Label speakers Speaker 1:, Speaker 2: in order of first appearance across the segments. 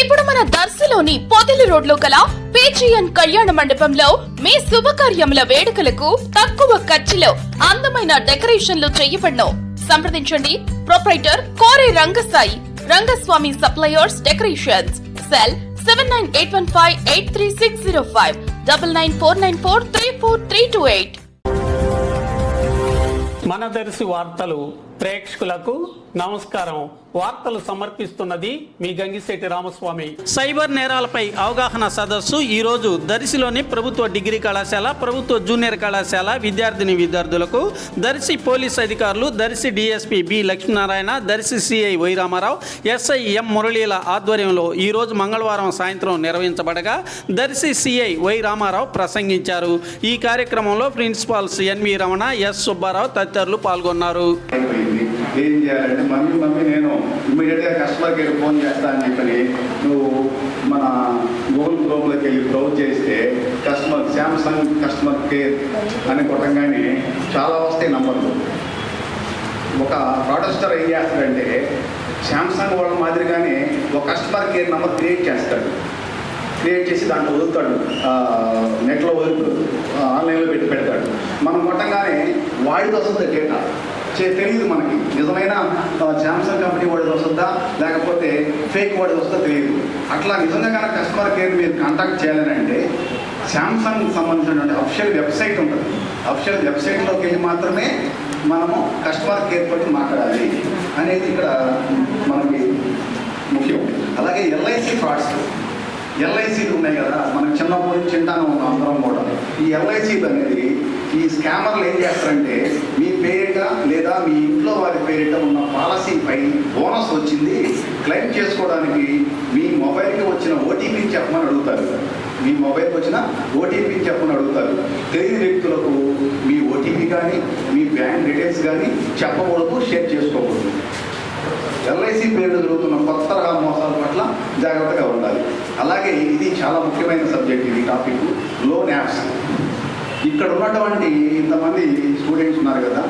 Speaker 1: ఇప్పుడు మన దర్శిలోని పొదిలి రోడ్లో గల పేచియన్ కళ్యాణ మండపంలో మీ శుభకార్యముల వేడుకలకు తక్కువ ఖర్చులో అందమైన డెకరేషన్లు చేయబడను. సంప్రదించండి. Proprietor Kore Rangasai Rangaswamy suppliers decorations cell seven nine eight one five eight three six zero five double nine four nine four three four three two eight.
Speaker 2: మన దర్శి వార్తలు ప్రేక్షకులకు నమస్కారం. వార్తలు సమర్పిస్తున్నది మీ గంగిశెట్టి రామస్వామి.
Speaker 3: సైబర్ నేరాలపై అవగాహన సదస్సు ఈ రోజు దర్శిలోని ప్రభుత్వ డిగ్రీ కళాశాల ప్రభుత్వ జూనియర్ కళాశాల విద్యార్థిని విద్యార్థులకు దర్శి పోలీస్ అధికారులు Darsi DSP B Lakshminarayana Darsi CI Y Ramarao SI M మురళీల ఆధ్వర్యంలో ఈ రోజు మంగళవారం సాయంత్రం నిర్వహించబడగా దర్శి సిఐ వై రామారావు ప్రసంగించారు. ఈ కార్యక్రమంలో principals NV Ramana S Subbarao తదితరులు పాల్గొన్నారు.
Speaker 4: ఏం చేయాలంటే మమ్మీ మమ్మీ నేను ఇమీడియట్గా కస్టమర్ కేర్ ఫోన్ చేస్తా అని చెప్పని నువ్వు మన గూగుల్ క్రోమ్లోకి వెళ్ళి బ్రౌజ్ చేస్తే కస్టమర్ శాంసంగ్ కస్టమర్ కేర్ అని కొట్టంగానే చాలా వస్తాయి నంబర్లు. ఒక ప్రాడస్టర్ ఏం చేస్తాడంటే శాంసంగ్ వాళ్ళ మాదిరిగానే ఒక కస్టమర్ కేర్ నెంబర్ క్రియేట్ చేస్తాడు. క్రియేట్ చేసి దాంట్లో వదులుతాడు. నెట్లో వదులుతాడు. ఆన్లైన్లో పెట్టి పెడతాడు. మనం కొట్టంగానే వాడిది వస్తుంది డేటా. తెలియదు మనకి. నిజమైన శాంసంగ్ కంపెనీ వాడిది వస్తుందా లేకపోతే ఫేక్ వాడిది వస్తుందా తెలియదు అట్లా నిజంగా కనుక కస్టమర్ కేర్ మీరు కాంటాక్ట్ చేయాలని శాంసంగ్ సంబంధించినటువంటి అఫిషియల్ వెబ్సైట్ ఉంటుంది. అఫిషియల్ వెబ్సైట్లోకి వెళ్ళి మాత్రమే మనము కస్టమర్ కేర్ తోటి మాట్లాడాలి అనేది ఇక్కడ మనకి ముఖ్యం. అలాగే ఎల్ఐసి ఫ్రాడ్స్ ఎల్ఐసీలు ఉన్నాయి కదా మనం చిన్నప్పటి నుంచి చిన్నాను ఉన్నాం అందరం కూడా. ఈ ఎల్ఐసీలు అనేది ఈ స్కామర్లు ఏం చేస్తారంటే మీ పేరిట లేదా మీ ఇంట్లో వారి పేరిట ఉన్న పాలసీపై బోనస్ వచ్చింది క్లెయిమ్ చేసుకోవడానికి మీ మొబైల్కి వచ్చిన ఓటీపీ చెప్పమని అడుగుతారు. మీ మొబైల్కి వచ్చిన ఓటీపీ చెప్పమని అడుగుతారు. తెలియని వ్యక్తులకు మీ ఓటీపీ కానీ మీ బ్యాంక్ డీటెయిల్స్ కానీ చెప్పకూడదు షేర్ చేసుకోకూడదు. ఎల్ఐసి పేరు జరుగుతున్న కొత్త రకాల మోసాల పట్ల జాగ్రత్తగా ఉండాలి. అలాగే ఇది చాలా ముఖ్యమైన సబ్జెక్ట్ ఇది టాపిక్ లోన్ యాప్స్. ఇక్కడ ఉన్నటువంటి ఇంతమంది స్టూడెంట్స్ ఉన్నారు కదా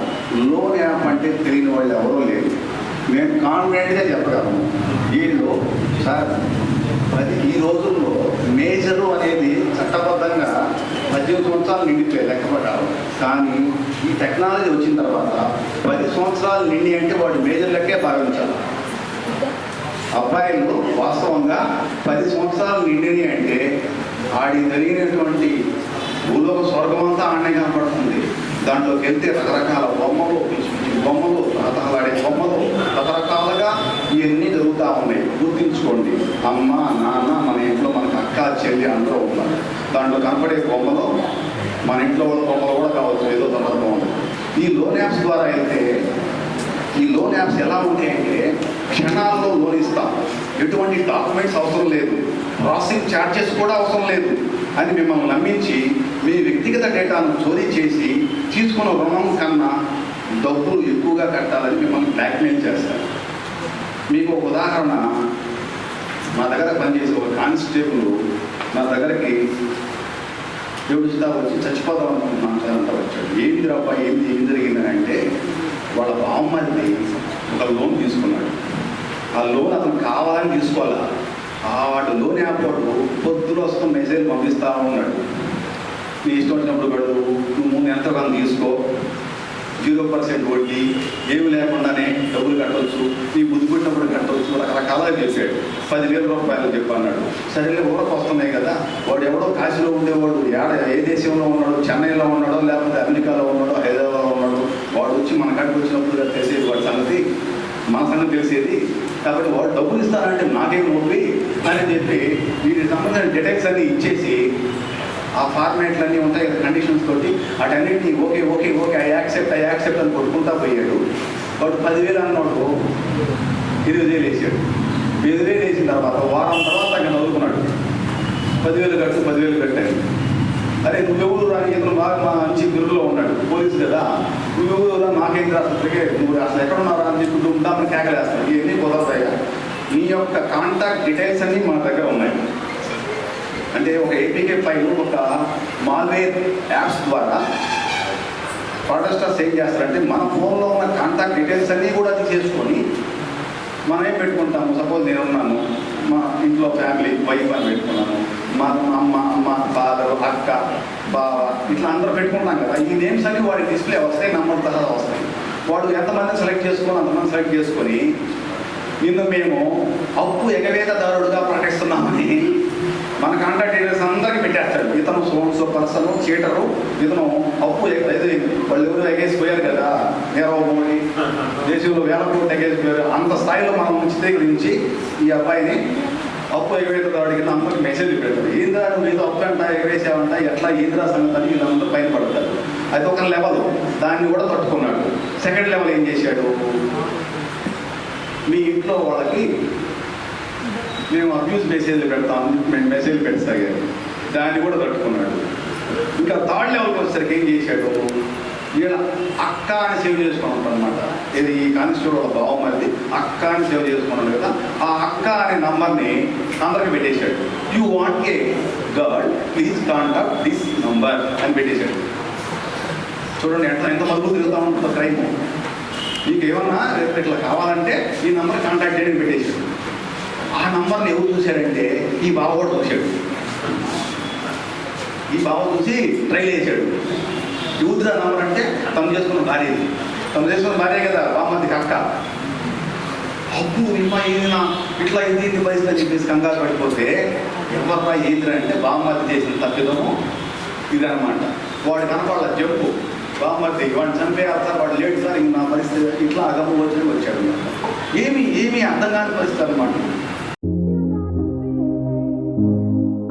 Speaker 4: లోన్ యాప్ అంటే తెలియని వాళ్ళు ఎవరో లేరు. మేము కాన్ఫిడెంట్గా చెప్పగలను. దీనిలో సార్ అది ఈ రోజుల్లో మేజరు అనేది చట్టబద్ధంగా పద్దెనిమిది సంవత్సరాలు నిండిపోయి లెక్కపడ్డారు కానీ ఈ టెక్నాలజీ వచ్చిన తర్వాత పది సంవత్సరాలు నిండి అంటే వాడు మేజర్ లెక్కే భావించాలి. అబ్బాయిలు వాస్తవంగా పది సంవత్సరాలు నిండిని అంటే ఆడి జరిగినటువంటి భూలోక స్వర్గమంతా ఆడనే కనపడుతుంది. దాంట్లోకి వెళ్తే రకరకాల బొమ్మలు పిచ్చి పిచ్చి బొమ్మలు రకరకాలాడే బొమ్మలు రకరకాలుగా ఇవన్నీ జరుగుతూ ఉన్నాయి. గుర్తించుకోండి అమ్మ నాన్న మన ఇంట్లో మనకు అక్క చెల్లి అందరూ ఉన్నారు. దాంట్లో కనపడే బొమ్మలు మన ఇంట్లో వాళ్ళ బొమ్మలు కూడా కావచ్చు ఏదో సందర్భం ఉంది. ఈ లోన్ యాప్స్ ద్వారా అయితే ఈ లోన్ యాప్స్ ఎలా ఉంటాయంటే క్షణాల్లో లోన్ ఇస్తాం. ఎటువంటి డాక్యుమెంట్స్ అవసరం లేదు. ప్రాసెసింగ్ ఛార్జెస్ కూడా అవసరం లేదు. అని మిమ్మల్ని నమ్మించి మీ వ్యక్తిగత డేటాను చోరీ చేసి తీసుకున్న రుణం కన్నా డబ్బులు ఎక్కువగా కట్టాలని మిమ్మల్ని బ్లాక్మెయిల్ చేస్తారు. మీకు ఒక ఉదాహరణ మా దగ్గర పనిచేసే ఒక కానిస్టేబుల్ నా దగ్గరకి ఏడుస్తా వచ్చి చచ్చిపోదాం అనుకుంటున్నాను సార్ అంతా వచ్చాడు. ఏంది రబ్బా ఏంది ఏం జరిగిందంటే అంటే వాళ్ళ బామ్మది ఒక లోన్ తీసుకున్నాడు. ఆ లోన్ అతను కావాలని తీసుకోవాలా? ఆ వాటి లోన్ యాప్ వాడు పొద్దులు వస్తున్న మెసేజ్ పంపిస్తా ఉన్నాడు. నీ ఇష్టం వచ్చినప్పుడు గడువు నువ్వు ముందు ఎంతో కొంత తీసుకో. జీరో పర్సెంట్ వడ్డీ. ఏమి లేకుండానే డబ్బులు కట్టవచ్చు నీ బుద్ధి పుట్టినప్పుడు కట్టవచ్చు రకరకాలుగా చెప్పాడు. పదివేల రూపాయలు చెప్పు అన్నాడు. సరేలే ఊరకు వస్తున్నాయి కదా. వాడు ఎవడో కాశీలో ఉండేవాడు. ఏడ ఏ దేశంలో ఉన్నాడో చెన్నైలో ఉన్నాడో లేకపోతే అమెరికాలో ఉన్నాడో హైదరాబాద్లో ఉన్నాడో వాడు వచ్చి మన కాడికి వచ్చినప్పుడు తెలిసేది వాడి సంగతి. మన సంగతి తెలిసేది. కాబట్టి వాడు డబ్బులు ఇస్తారంటే నాకేం ఒప్పి అని చెప్పి వీటి సంబంధించిన డీటెయిల్స్ అన్ని ఇచ్చేసి ఆ ఫార్మేట్లన్నీ ఉంటాయి కదా కండిషన్స్ తోటి వాటన్నిటిని okay okay okay I accept I accept అని కొట్టుకుంటా పోయాడు. వాడు పదివేలు అన్నాడు ఇరవై వేలు వేసాడు ఇరవై వేలు వేసిన తర్వాత వారం తర్వాత అక్కడ నవ్వుకున్నాడు పదివేలు కట్టు పదివేలు కట్టాడు అరే నువ్వెవరు రాని ఇతను బాగా మా మంచి గురులో ఉన్నాడు పోలీసు కదా. నువ్వెవరు రా నాకేం రాత్రికి నువ్వు అసలు ఎక్కడ ఉన్నారా అని చెప్పి ఉంటామని కేకలేస్తాను ఇవన్నీ కుదరతాయి నీ యొక్క కాంటాక్ట్ డీటెయిల్స్ అన్నీ మా దగ్గర ఉన్నాయి. అంటే ఒక ఏపీకే ఫైల్ ఒక మాల్వేర్ యాప్స్ ద్వారా ఫ్రాడస్టర్స్ ఏం చేస్తారంటే మన ఫోన్లో ఉన్న కాంటాక్ట్ డీటెయిల్స్ అన్నీ కూడా తీసేసుకొని మనం ఏం పెట్టుకుంటాము. సపోజ్ నేను ఉన్నాను మా ఇంట్లో ఫ్యామిలీ వైఫ్ అని పెట్టుకున్నాను మా అమ్మ అమ్మ ఫాదర్ అక్క బావ ఇట్లా అందరూ పెట్టుకుంటాం కదా. ఈ నేమ్స్ అన్ని వాడి డిస్ప్లే వస్తాయి నంబర్ తర్వాత వస్తాయి. వాడు ఎంతమంది సెలెక్ట్ చేసుకొని అంతమంది సెలెక్ట్ చేసుకొని నిన్ను మేము అప్పు ఎగవేతదారుడుగా కాంటాక్ట్ డీటెయిల్స్ అందరికీ పెట్టేస్తారు. ఇతను సోన్స్ పర్సన్ చీటరు ఇతను అప్పు ఇది వాళ్ళు ఎవరు ఎగేసిపోయారు కదా నీరవ్ మోడీ దేశంలో వేల కోట్లు ఎగేసిపోయారు అంత స్థాయిలో మనం చిత్రీకరించి ఈ అబ్బాయిని అప్పు ఎగవేతదారుడికి అందరికి మెసేజ్ పెడతారు ఏంద్రా నువ్వు ఏదో అప్పు అంట ఎగవేసావంట ఎట్లా ఏంద్రా సంగతి అని వీళ్ళందరూ పైన పడతారు అది ఒక లెవెల్ దాన్ని కూడా తట్టుకున్నాడు. సెకండ్ లెవెల్ ఏం చేశాడు? మీ ఇంట్లో వాళ్ళకి మేము అబ్యూస్ మెసేజ్లు పెడతాం మేము మెసేజ్ పెట్టసాగారు దాన్ని కూడా తట్టుకున్నాడు. ఇంకా థర్డ్ లెవెల్కి వచ్చేసరికి ఏం చేశాడు? ఈయన అక్క అని సేవ్ చేసుకుని అనమాట ఇది ఈ కానిస్టేబుల్ భావం అది అక్క అని సేవ్ చేసుకున్నాడు కదా. ఆ అక్క అనే నంబర్ని అందరికి పెట్టేశాడు. You want a girl please contact this number అని పెట్టేశాడు. చూడండి ఎట్లా ఎంత మలుపు తిరుగుతూ ఉంటుందో క్రైమ్. మీకు ఏమన్నా ఇట్లా కావాలంటే ఈ నంబర్ కాంటాక్ట్ చేయడానికి పెట్టేశాడు. నంబర్ని ఎవరు చూశాడంటే ఈ బావ కూడా చూశాడు. ఈ బావ చూసి ట్రైల్ చేశాడు యూత్రా నంబర్ అంటే తను చేసుకున్న భార్య ఇది. తను చేసుకున్న భార్య కదా బామ్మది కక్క అప్పు ఇమ్మా ఈయన ఇట్లా ఇది ఇది పరిస్థితి అని చెప్పేసి కంగారు పడిపోతే ఎవర్రా ఏంద్రా అంటే బామ్మది చేసిన తప్పిదము ఇదనమాట వాడు కనపడాలి జంపు బామ్మది వాడిని చంపేయాలి సార్ వాడు లేడు సార్ ఇంక నా పరిస్థితి ఇట్లా అగమ్మ వచ్చి వచ్చాడు. ఏమి ఏమి అర్థం కాని పరిస్థితి అనమాట thank you